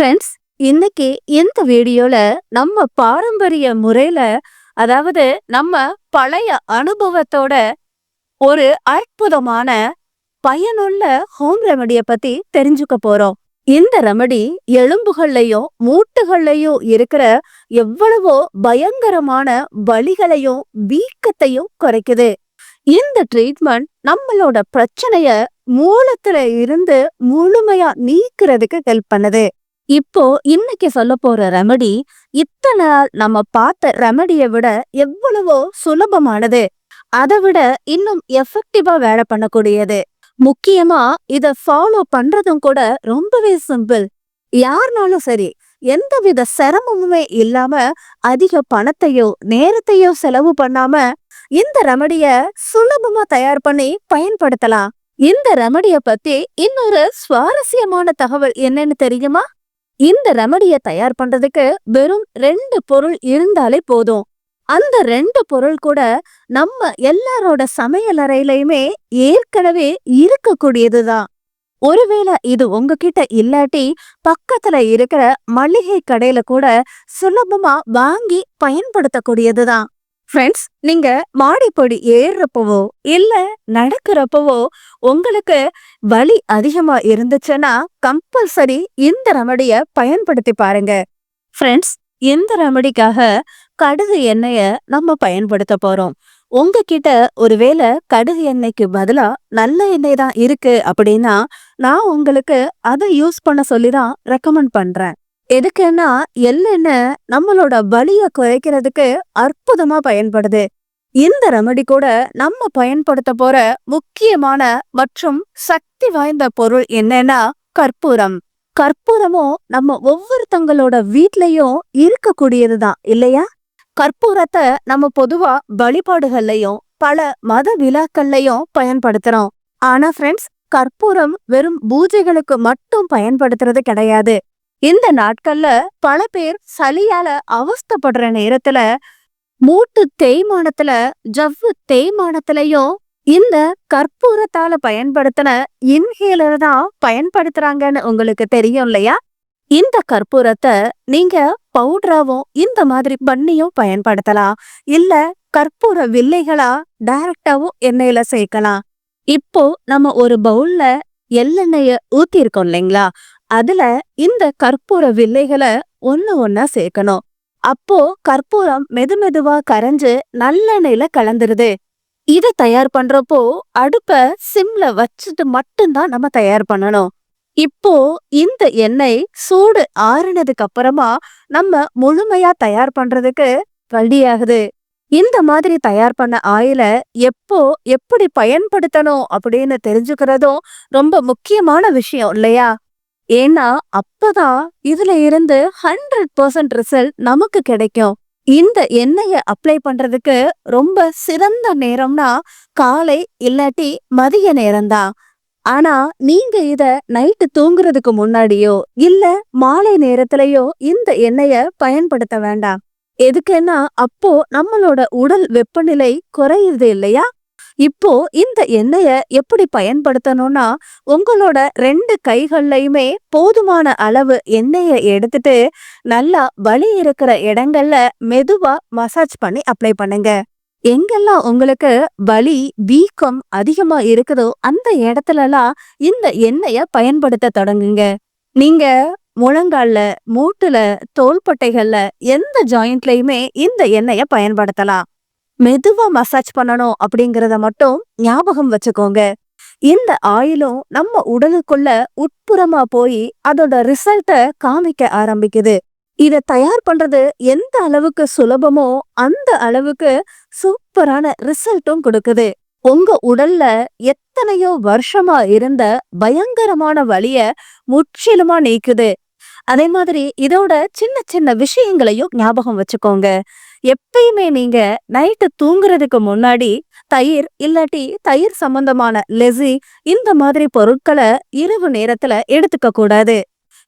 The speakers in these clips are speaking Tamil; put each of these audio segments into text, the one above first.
ஃப்ரெண்ட்ஸ் இன்னைக்கு இந்த வீடியோல நம்ம பாரம்பரிய முறையில அதாவது நம்ம பழைய அனுபவத்தோட ஒரு அற்புதமான பயனுள்ள ஹோம் ரெமடியை பத்தி தெரிஞ்சுக்க போறோம். இந்த ரெமடி எலும்புகள்லையும் மூட்டுகள்லையும் இருக்கிற எவ்வளவோ பயங்கரமான வலிகளையும் வீக்கத்தையும் குறைக்குது. இந்த ட்ரீட்மெண்ட் நம்மளோட பிரச்சனைய மூலத்துல இருந்து முழுமையா நீக்கிறதுக்கு ஹெல்ப் பண்ணுது. இப்போ இன்னைக்கு சொல்ல போற ரெமடி இத்தனை நாள் நம்ம பார்த்த ரெமடியை விட எவ்வளவோ சுலபமானது. அதை விட இன்னும் எஃபெக்டிவா வேலை பண்ணக்கூடியது. முக்கியமா இத ஃபாலோ பண்றதும் கூட ரொம்பவே சிம்பிள் யாருனாலும் சரி எந்தவித சிரமமுமே இல்லாம அதிக பணத்தையோ நேரத்தையோ செலவு பண்ணாம இந்த ரெமடிய சுலபமா தயார் பண்ணி பயன்படுத்தலாம். இந்த ரெமடிய பத்தி இன்னொரு சுவாரஸ்யமான தகவல் என்னன்னு தெரியுமா? இந்த ரெமடியை தயார் பண்றதுக்கு வெறும் ரெண்டு பொருள் இருந்தாலே போதும். அந்த ரெண்டு பொருள் கூட நம்ம எல்லாரோட சமையல் அறையிலையுமே ஏற்கனவே இருக்கக்கூடியதுதான். ஒருவேளை இது உங்ககிட்ட இல்லாட்டி பக்கத்துல இருக்கிற மளிகை கடையில கூட சுலபமா வாங்கி பயன்படுத்தக்கூடியதுதான். ஃப்ரெண்ட்ஸ் நீங்க மாடிப்படி ஏறுறப்பவோ இல்ல நடக்கிறப்பவோ உங்களுக்கு வலி அதிகமா இருந்துச்சுன்னா கம்பல்சரி இந்த ரெமடிய பயன்படுத்தி பாருங்க. ஃப்ரெண்ட்ஸ் இந்த ரெமடிக்காக கடுகு எண்ணெய நம்ம பயன்படுத்த போறோம். உங்ககிட்ட ஒருவேளை கடுகு எண்ணெய்க்கு பதிலா நல்ல எண்ணெய் தான் இருக்கு அப்படின்னா நான் உங்களுக்கு அதை யூஸ் பண்ண சொல்லி தான் ரெக்கமெண்ட் பண்றேன். எதுக்குன்னா எள்ளெண்ணெய் நம்மளோட வலிய குறைக்கிறதுக்கு அற்புதமா பயன்படுது. இந்த ரெமடி கூட நம்ம பயன்படுத்த போற முக்கியமான மற்றும் சக்தி வாய்ந்த பொருள் என்னன்னா கற்பூரம். கற்பூரமும் நம்ம ஒவ்வொருத்தங்களோட வீட்லயும் இருக்கக்கூடியதுதான் இல்லையா? கற்பூரத்தை நம்ம பொதுவா வழிபாடுகள்லயும் பல மத விழாக்கள்லயும் பயன்படுத்துறோம். ஆனா ஃப்ரெண்ட்ஸ் கற்பூரம் வெறும் பூஜைகளுக்கு மட்டும் பயன்படுத்துறது கிடையாது. இந்த நாட்கள்ல பல பேர் சளியால அவஸ்தப்படுற நேரத்துல மூட்டு தேய்மானத்துல ஜவ்வு தேய்மானத்திலையும் இந்த கற்பூரத்தால பயன்படுத்தின இன்ஹேலர் தான் பயன்படுத்துறாங்கன்னு உங்களுக்கு தெரியும் இல்லையா? இந்த கற்பூரத்தை நீங்க பவுடராவும் இந்த மாதிரி பண்ணியும் பயன்படுத்தலாம். இல்ல கற்பூர வில்லைகளா டைரக்டாவும் எண்ணெயில சேர்க்கலாம். இப்போ நம்ம ஒரு பவுல்ல எள்ளெண்ணெய ஊத்தி இருக்கோம் இல்லைங்களா? அதுல இந்த கற்பூர வில்லைகளை ஒன்னு ஒன்னா சேர்க்கணும். அப்போ கற்பூரம் மெதுமெதுவா கரைஞ்சு நல்லெண்ணெயில கலந்துருது. இத தயார் பண்றப்போ அடுப்ப சிம்ல வச்சுட்டு மட்டும்தான் நம்ம தயார் பண்ணணும். இப்போ இந்த எண்ணெய் சூடு ஆறுனதுக்கு அப்புறமா நம்ம முழுமையா தயார் பண்றதுக்கு வழியாகுது இந்த மாதிரி தயார் பண்ண ஆயில எப்போ எப்படி பயன்படுத்தணும் அப்படின்னு தெரிஞ்சுக்கிறதும் ரொம்ப முக்கியமான விஷயம் இல்லையா? ஏன்னா அப்பதான் இதுல இருந்து ஹண்ட்ரட் பர்சன்ட் ரிசல்ட் நமக்கு கிடைக்கும். இந்த எண்ணெய அப்ளை பண்றதுக்கு ரொம்ப சிறந்த நேரம்னா காலை இல்லாட்டி மதிய நேரம்தான். ஆனா நீங்க இத நைட்டு தூங்குறதுக்கு முன்னாடியோ இல்ல மாலை நேரத்திலயோ இந்த எண்ணெய பயன்படுத்த வேண்டாம். எதுக்குன்னா அப்போ நம்மளோட உடல் வெப்பநிலை குறையுது இல்லையா? இப்போ இந்த எண்ணெய எப்படி பயன்படுத்தணும்னா உங்களோட ரெண்டு கைகள்லையுமே போதுமான அளவு எண்ணெய எடுத்துட்டு நல்லா வலி இருக்கிற இடங்கள்ல மெதுவா மசாஜ் பண்ணி அப்ளை பண்ணுங்க. எங்கெல்லாம் உங்களுக்கு வலி வீக்கம் அதிகமா இருக்குதோ அந்த இடத்துலலாம் இந்த எண்ணெய பயன்படுத்த தொடங்குங்க. நீங்க முழங்கால்ல மூட்டுல தோள்பட்டைகள்ல எந்த ஜாயிண்ட்லயுமே இந்த எண்ணெய பயன்படுத்தலாம். மெதுவா மசாஜ் பண்ணணும் அப்படிங்கறத மட்டும் ஞாபகம் வச்சுக்கோங்க. இந்த ஆயிலும் நம்ம உடலுக்குள்ள உட்புறமா போய் அதோட ரிசல்ட்ட காமிக்க ஆரம்பிக்குது. இத தயார் பண்றது எந்த அளவுக்கு சுலபமோ அந்த அளவுக்கு சூப்பரான ரிசல்ட்டும் கொடுக்குது. உங்க உடல்ல எத்தனையோ வருஷமா இருந்த பயங்கரமான வழிய முற்றிலுமா நீக்குது. அதே மாதிரி இதோட சின்ன சின்ன விஷயங்களையும் ஞாபகம் வச்சுக்கோங்க. எப்பயுமே நீங்க நைட்டு தூங்குறதுக்கு முன்னாடி தயிர் இல்லாட்டி தயிர் சம்பந்தமான லெசி இந்த மாதிரி பொருட்களை இரவு நேரத்துல எடுத்துக்க கூடாது.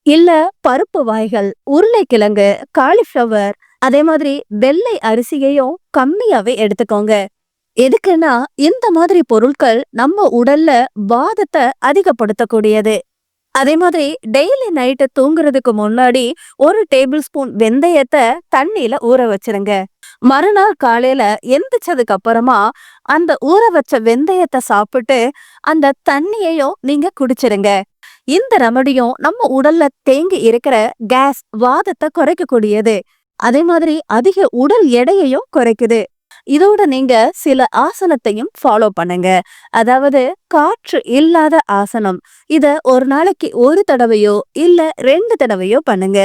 இல்ல பருப்பு வாய்கள் உருளைக்கிழங்கு காலிஃப்ளவர் அதே மாதிரி வெள்ளை அரிசியையும் கம்மியாவே எடுத்துக்கோங்க. எதுக்குன்னா இந்த மாதிரி பொருட்கள் நம்ம உடல்ல வாதத்தை அதிகப்படுத்தக்கூடியது. அதே மாதிரி டெய்லி நைட்டு தூங்குறதுக்கு முன்னாடி ஒரு டேபிள் ஸ்பூன் வெந்தயத்தை தண்ணியில ஊற வச்சிருங்க. மறுநாள் காலையில எந்திரிச்சதுக்கு அப்புறமா அந்த ஊற வச்ச வெந்தயத்தை சாப்பிட்டு அந்த தண்ணியையும் நீங்க குடிச்சிருங்க. இந்த ரெமடியும் நம்ம உடல்ல தேங்கி இருக்கிற கேஸ் வாதத்தை குறைக்கக்கூடியது. அதே மாதிரி அதிக உடல் எடையையும் குறைக்குது. இதோட நீங்க சில ஆசனத்தையும் ஃபாலோ பண்ணுங்க. அதாவது காற்று இல்லாத ஆசனம். இத ஒரு நாளைக்கு ஒரு தடவையோ இல்ல ரெண்டு தடவையோ பண்ணுங்க.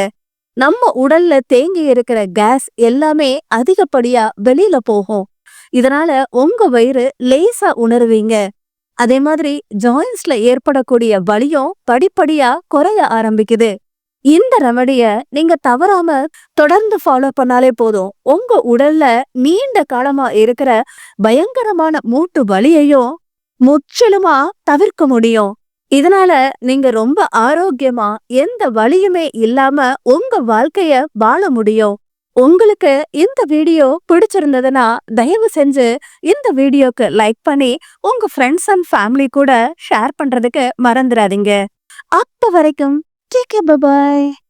நம்ம உடல்ல தேங்கி இருக்கிற கேஸ் எல்லாமே அதிகப்படியா வெளியில போகும். இதனால உங்க வயிறு லேசா உணர்வீங்க. அதே மாதிரி ஜாயின்ஸ்ல ஏற்படக்கூடிய வலியும் படிப்படியா குறைய ஆரம்பிக்குது. இந்த ரெமடிய நீங்க தவறாம தொடர்ந்து ஃபாலோ பண்ணாலே போதும். உங்க உடல்ல நீண்ட காலமா இருக்கிற பயங்கரமான மூட்டு வலியையும் முற்றிலுமா தவிர்க்க முடியும். இதனால நீங்க ரொம்ப ஆரோக்கியமா எந்த வலியுமே இல்லாம உங்க வாழ்க்கைய வாழ முடியும். உங்களுக்கு இந்த வீடியோ பிடிச்சிருந்ததுன்னா தயவு செஞ்சு இந்த வீடியோக்கு லைக் பண்ணி உங்க ஃப்ரெண்ட்ஸ் அண்ட் ஃபேமிலி கூட ஷேர் பண்றதுக்கு மறந்துடாதீங்க அப்ப வரைக்கும் Take care. Bye-bye.